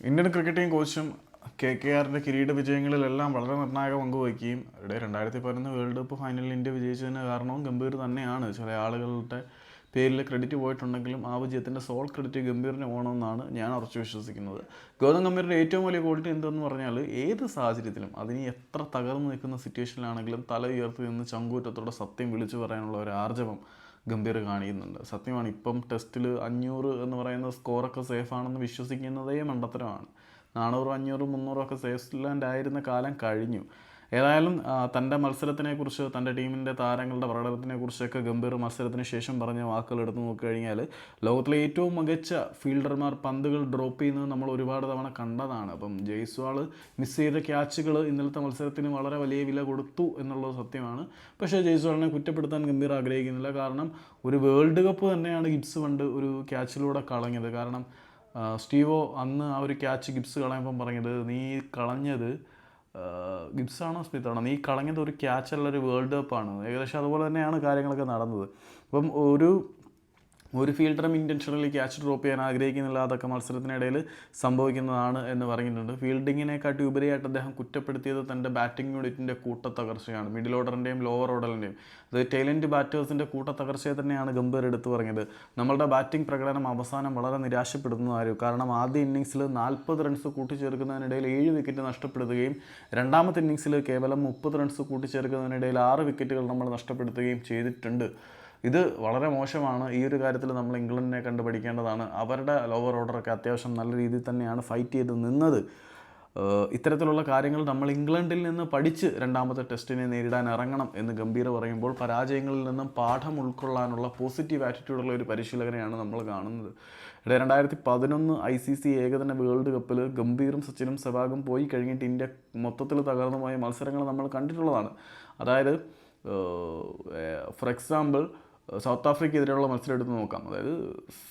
Indian cricket team കോച്ചും K K ആറിന്റെ കിരീട വിജയങ്ങളിലെല്ലാം വളരെ നിർണായക പങ്ക് വഹിക്കുകയും ഇവിടെ രണ്ടായിരത്തി പതിനൊന്ന് വേൾഡ് കപ്പ് ഫൈനലിൽ ഇന്ത്യ വിജയിച്ചതിന് കാരണവും ഗംഭീർ തന്നെയാണ്. ചില ആളുകളുടെ പേരിൽ ക്രെഡിറ്റ് പോയിട്ടുണ്ടെങ്കിലും ആ വിജയത്തിന്റെ സോൾ ക്രെഡിറ്റ് ഗംഭീറിന് പോകണമെന്നാണ് ഞാൻ ഉറച്ചു വിശ്വസിക്കുന്നത്. ഗൗതം ഗംഭീറിന്റെ ഏറ്റവും വലിയ ക്വാളിറ്റി എന്തെന്ന് പറഞ്ഞാൽ ഏത് സാഹചര്യത്തിലും അതിന് എത്ര തകർന്നു നിൽക്കുന്ന സിറ്റുവേഷനിലാണെങ്കിലും തല ഉയർത്തി നിന്ന് ചങ്കൂറ്റത്തോടെ സത്യം വിളിച്ചു പറയാനുള്ള ഒരു ആർജവം ഗംഭീർ കാണിക്കുന്നുണ്ട്. സത്യമാണ് ഇപ്പം ടെസ്റ്റിൽ അഞ്ഞൂറ് എന്ന് പറയുന്ന സ്കോറൊക്കെ സേഫ് ആണെന്ന് വിശ്വസിക്കുന്നതേ മണ്ടത്തരമാണ്. നാനൂറും അഞ്ഞൂറും മുന്നൂറും ഒക്കെ സേഫ് ലാൻഡ് ആയിരുന്ന കാലം കഴിഞ്ഞു. ഏതായാലും തന്റെ മത്സരത്തിനെക്കുറിച്ച് തന്റെ ടീമിന്റെ താരങ്ങളുടെ പ്രകടനത്തിനെക്കുറിച്ചൊക്കെ ഗംഭീർ മത്സരത്തിന് ശേഷം പറഞ്ഞ വാക്കുകൾ എടുത്തു നോക്കിക്കഴിഞ്ഞാൽ ലോകത്തിലെ ഏറ്റവും മികച്ച ഫീൽഡർമാർ പന്തുകൾ ഡ്രോപ്പ് ചെയ്യുന്നത് നമ്മൾ ഒരുപാട് തവണ കണ്ടതാണ്. അപ്പം ജയ്സ്വാൾ മിസ് ചെയ്ത ക്യാച്ചുകൾ ഇന്നലത്തെ മത്സരത്തിന് വളരെ വലിയ വില കൊടുത്തു എന്നുള്ളത് സത്യമാണ്. പക്ഷേ ജയ്സ്വാളിനെ കുറ്റപ്പെടുത്താൻ ഗംഭീർ ആഗ്രഹിക്കുന്നില്ല. കാരണം ഒരു വേൾഡ് കപ്പ് തന്നെയാണ് ഗിബ്സ് പണ്ട് ഒരു ക്യാച്ചിലൂടെ കളഞ്ഞത്. കാരണം സ്റ്റീവോ അന്ന് ആ ഒരു ക്യാച്ച് ഗിബ്സ് കളയുമ്പം പറഞ്ഞത് നീ കളഞ്ഞത് ഗിബ്സ് സ്മിത്താണോ? നീ കളഞ്ഞത് ഒരു ക്യാച്ചുള്ള ഒരു വേൾഡ് കപ്പാണ് ഏകദേശം അതുപോലെ തന്നെയാണ് കാര്യങ്ങളൊക്കെ നടന്നത്. അപ്പം ഒരു ഒരു ഫീൽഡറും ഇന്റൻഷണലി ക്യാച്ച് ഡ്രോപ്പ് ചെയ്യാൻ ആഗ്രഹിക്കുന്നില്ല. അതൊക്കെ മത്സരത്തിനിടയിൽ സംഭവിക്കുന്നതാണ് എന്ന് പറഞ്ഞിട്ടുണ്ട് ഫീൽഡിങ്ങിനെക്കാട്ടി ഉപരിയായിട്ട് അദ്ദേഹം കുറ്റപ്പെടുത്തിയത് തന്റെ ബാറ്റിംഗ് യൂണിറ്റിന്റെ കൂട്ടത്തകർച്ചയാണ്. മിഡിൽ ഓർഡറിന്റെയും ലോവർ ഓർഡറിന്റെയും അത് ടൈലന്റ് ബാറ്റേഴ്സിന്റെ കൂട്ടത്തകർച്ചയെ തന്നെയാണ് ഗംഭീർ എടുത്തു പറഞ്ഞത് നമ്മളുടെ ബാറ്റിംഗ് പ്രകടനം അവസാനം വളരെ നിരാശപ്പെടുന്നതായിരുന്നു കാരണം ആദ്യ ഇന്നിങ്സിൽ നാൽപ്പത് റൺസ് കൂട്ടിച്ചേർക്കുന്നതിനിടയിൽ ഏഴ് വിക്കറ്റ് നഷ്ടപ്പെടുത്തുകയും രണ്ടാമത്തെ ഇന്നിങ്സിൽ കേവലം മുപ്പത് റൺസ് കൂട്ടിച്ചേർക്കുന്നതിനിടയിൽ ആറ് വിക്കറ്റുകൾ നമ്മൾ നഷ്ടപ്പെടുത്തുകയും ചെയ്തിട്ടുണ്ട്. ഇത് വളരെ മോശമാണ്. ഈ ഒരു കാര്യത്തിൽ നമ്മൾ ഇംഗ്ലണ്ടിനെ കണ്ട് പഠിക്കേണ്ടതാണ്. അവരുടെ ലോവർ ഓർഡറൊക്കെ അത്യാവശ്യം നല്ല രീതിയിൽ തന്നെയാണ് ഫൈറ്റ് ചെയ്ത് നിന്നത്. ഇത്തരത്തിലുള്ള കാര്യങ്ങൾ നമ്മൾ ഇംഗ്ലണ്ടിൽ നിന്ന് പഠിച്ച് രണ്ടാമത്തെ ടെസ്റ്റിനെ നേരിടാൻ ഇറങ്ങണം എന്ന് ഗംഭീർ പറയുമ്പോൾ പരാജയങ്ങളിൽ നിന്നും പാഠം ഉൾക്കൊള്ളാനുള്ള പോസിറ്റീവ് ആറ്റിറ്റ്യൂഡുള്ള ഒരു പരിശീലകനെയാണ് നമ്മൾ കാണുന്നത്. ഇവിടെ രണ്ടായിരത്തി പതിനൊന്ന് ഐ സി സി ഏകദിന വേൾഡ് കപ്പിൽ ഗംഭീറും സച്ചിനും സെവാഗും പോയി കഴിഞ്ഞിട്ട് ഇന്ത്യ മൊത്തത്തിൽ തകർന്നു പോയ മത്സരങ്ങൾ നമ്മൾ കണ്ടിട്ടുള്ളതാണ്. അതായത് ഫോർ എക്സാമ്പിൾ സൗത്ത് ആഫ്രിക്കെതിരെയുള്ള മത്സരം എടുത്ത് നോക്കാം. അതായത്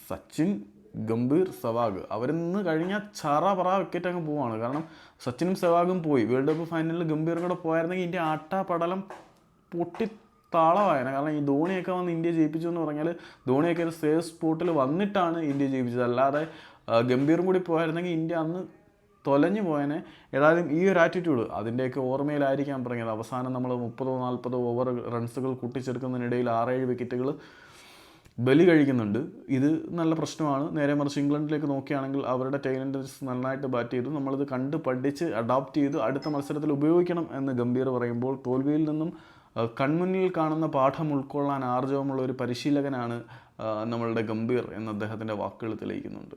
സച്ചിൻ ഗംഭീർ സെവാഗ്. അവരിന്ന് കഴിഞ്ഞ ചറ പറ വിക്കറ്റ് അങ്ങ് പോവാണ്. കാരണം സച്ചിനും സെവാഗും പോയി. വേൾഡ് കപ്പ് ഫൈനലിൽ ഗംഭീർ കൂടെ പോയായിരുന്നെങ്കിൽ ഇന്ത്യ ആട്ട പടലം പൊട്ടി താളമായിരുന്നു കാരണം ഈ ധോണിയൊക്കെ വന്ന് ഇന്ത്യ ജയിപ്പിച്ചു എന്ന് പറഞ്ഞാൽ ധോണിയൊക്കെ ഒരു സേഫ് സ്പോട്ടിൽ വന്നിട്ടാണ് ഇന്ത്യ ജയിപ്പിച്ചത്. അല്ലാതെ ഗംഭീറും കൂടി പോയായിരുന്നെങ്കിൽ ഇന്ത്യ അന്ന് തൊലഞ്ഞു പോയനെ. ഏതായാലും ഈ ഒരു ആറ്റിറ്റ്യൂഡ് അതിന്റെയൊക്കെ ഓർമ്മയിലായിരിക്കാം പറഞ്ഞത്. അവസാനം നമ്മൾ മുപ്പതോ നാൽപ്പതോ ഓവർ റൺസുകൾ കൂട്ടിച്ചെടുക്കുന്നതിനിടയിൽ ആറേഴ് വിക്കറ്റുകൾ ബലി കഴിക്കുന്നുണ്ട്. ഇത് നല്ല പ്രശ്നമാണ്. നേരെ മറിച്ച് ഇംഗ്ലണ്ടിലേക്ക് നോക്കുകയാണെങ്കിൽ അവരുടെ ടൈലൻഡേഴ്സ് നന്നായിട്ട് ബാറ്റ് ചെയ്തു. നമ്മളിത് കണ്ട് പഠിച്ച് അഡാപ്റ്റ് ചെയ്ത് അടുത്ത മത്സരത്തിൽ ഉപയോഗിക്കണം എന്ന് ഗംഭീർ പറയുമ്പോൾ തോൽവിയിൽ നിന്നും കൺമുന്നിൽ കാണുന്ന പാഠം ഉൾക്കൊള്ളാൻ ആർജവമുള്ള ഒരു പരിശീലകനാണ് നമ്മളുടെ ഗംഭീർ എന്ന് അദ്ദേഹത്തിന്റെ വാക്കുകൾ തെളിയിക്കുന്നുണ്ട്.